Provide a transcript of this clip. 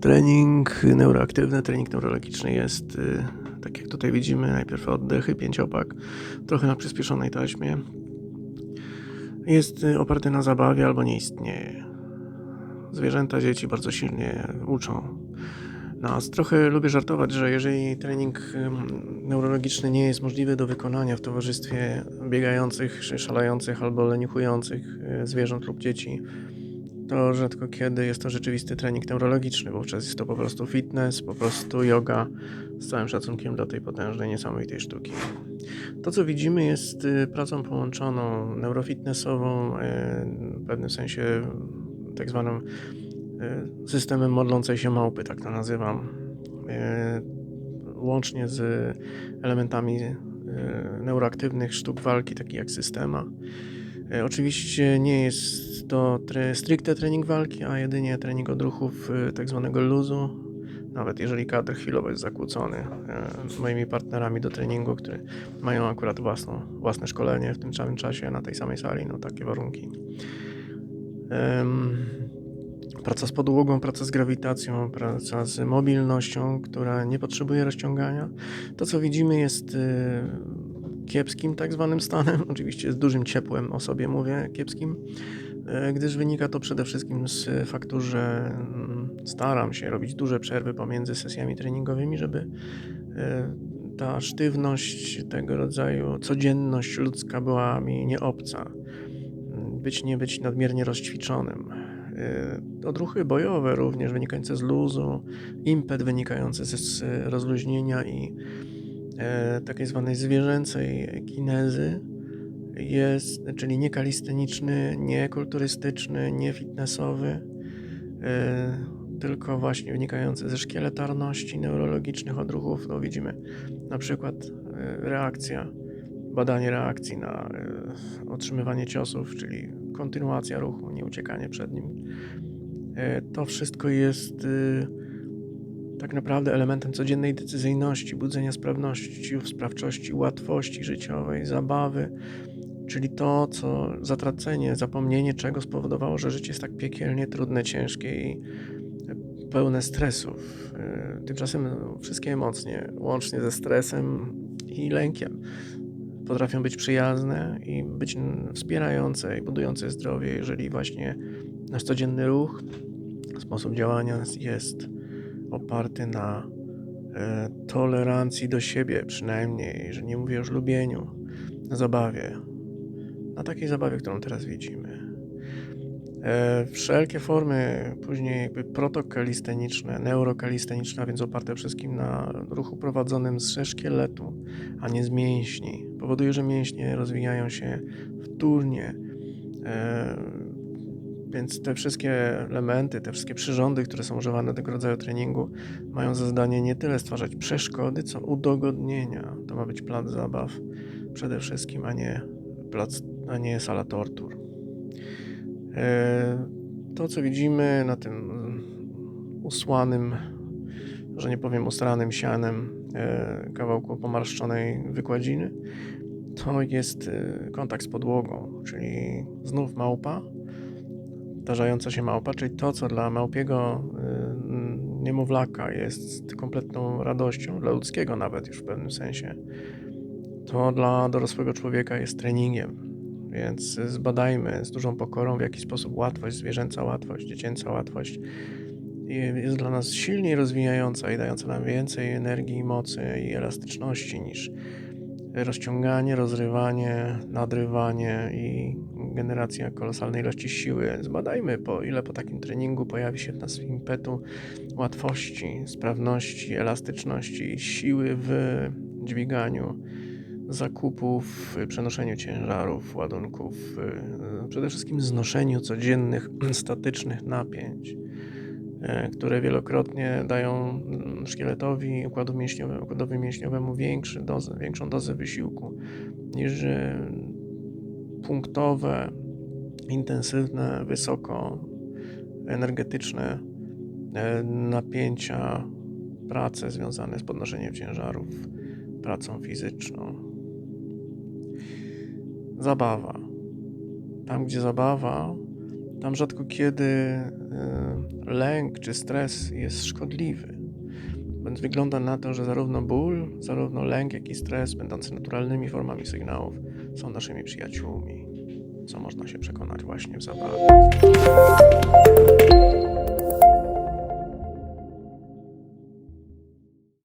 Trening neuroaktywny, trening neurologiczny jest, y, tak jak tutaj widzimy, najpierw oddechy, pięciopak, trochę na przyspieszonej taśmie. Jest y, oparty na zabawie albo nie istnieje. Zwierzęta, dzieci bardzo silnie uczą nas. Trochę lubię żartować, że jeżeli trening neurologiczny nie jest możliwy do wykonania w towarzystwie biegających, szalających albo leniuchujących y, zwierząt lub dzieci, to rzadko kiedy jest to rzeczywisty trening neurologiczny. Wówczas jest to po prostu fitness, po prostu yoga z całym szacunkiem dla tej potężnej, niesamowitej sztuki. To, co widzimy, jest y, pracą połączoną neurofitnessową, y, w pewnym sensie tak zwanym y, systemem modlącej się małpy, tak to nazywam, łącznie z elementami neuroaktywnych sztuk walki, takich jak systema. Oczywiście nie jest to tre, stricte trening walki, a jedynie trening odruchów tak zwanego luzu, nawet jeżeli kadr chwilowo jest zakłócony moimi partnerami do treningu, które mają akurat własną, własne szkolenie w tym samym czasie na tej samej sali, no takie warunki. Praca z podłogą, praca z grawitacją, praca z mobilnością, która nie potrzebuje rozciągania. To, co widzimy, jest kiepskim tak zwanym stanem, oczywiście z dużym ciepłem o sobie mówię kiepskim, y, gdyż wynika to przede wszystkim z faktu, że mm, staram się robić duże przerwy pomiędzy sesjami treningowymi, żeby y, ta sztywność tego rodzaju, codzienność ludzka była mi nieobca. Być nie być nadmiernie rozćwiczonym. Odruchy bojowe również wynikające z luzu, impet wynikający z rozluźnienia i e, takiej zwanej zwierzęcej kinezy jest, czyli nie kalisteniczny, nie kulturystyczny, nie fitnessowy, e, tylko właśnie wynikający ze szkieletarności neurologicznych odruchów. No widzimy na przykład e, reakcja, badanie reakcji na e, otrzymywanie ciosów, czyli kontynuacja ruchu, nie uciekanie przed nim. E, to wszystko jest y, tak naprawdę elementem codziennej decyzyjności, budzenia sprawności, sprawczości, łatwości życiowej, zabawy, czyli to, co zatracenie, zapomnienie czego spowodowało, że życie jest tak piekielnie trudne, ciężkie i pełne stresów. E, tymczasem wszystkie emocje, łącznie ze stresem i lękiem, potrafią być przyjazne i być wspierające i budujące zdrowie, jeżeli właśnie nasz codzienny ruch, sposób działania jest oparty na e, tolerancji do siebie, przynajmniej, że nie mówię już lubieniu, na zabawie, na takiej zabawie, którą teraz widzimy. E, wszelkie formy później jakby protokalisteniczne, neurokalisteniczne, a więc oparte wszystkim na ruchu prowadzonym ze szkieletu, a nie z mięśni, powoduje, że mięśnie rozwijają się wtórnie. E, więc te wszystkie elementy, te wszystkie przyrządy, które są używane do tego rodzaju treningu, mają za zadanie nie tyle stwarzać przeszkody, co udogodnienia. To ma być plac zabaw przede wszystkim, a nie, plac, a nie sala tortur. E, to, co widzimy na tym usłanym, że nie powiem usranym sianem e, kawałku pomarszczonej wykładziny, to jest e, kontakt z podłogą, czyli znów małpa, zdarzająca się małpa, czyli to, co dla małpiego niemowlaka jest kompletną radością, dla ludzkiego nawet już w pewnym sensie, to dla dorosłego człowieka jest treningiem, więc zbadajmy z dużą pokorą, w jaki sposób łatwość, zwierzęca łatwość, dziecięca łatwość jest dla nas silniej rozwijająca i dająca nam więcej energii, mocy i elastyczności niż rozciąganie, rozrywanie, nadrywanie i generacja kolosalnej ilości siły. Zbadajmy, po ile po takim treningu pojawi się w nas impetu łatwości, sprawności, elastyczności, siły w dźwiganiu zakupów, przenoszeniu ciężarów, ładunków, y, przede wszystkim znoszeniu codziennych statycznych napięć, które wielokrotnie dają szkieletowi, układu mięśniowemu, układowi mięśniowemu większy dozę, większą dozę wysiłku niż y, punktowe, intensywne, wysoko energetyczne napięcia, prace związane z podnoszeniem ciężarów, pracą fizyczną. Zabawa. Tam, gdzie zabawa, Tam rzadko kiedy y, lęk czy stres jest szkodliwy. Więc wygląda na to, że zarówno ból, zarówno lęk, jak i stres, będący naturalnymi formami sygnałów, są naszymi przyjaciółmi, co można się przekonać właśnie w zabawie.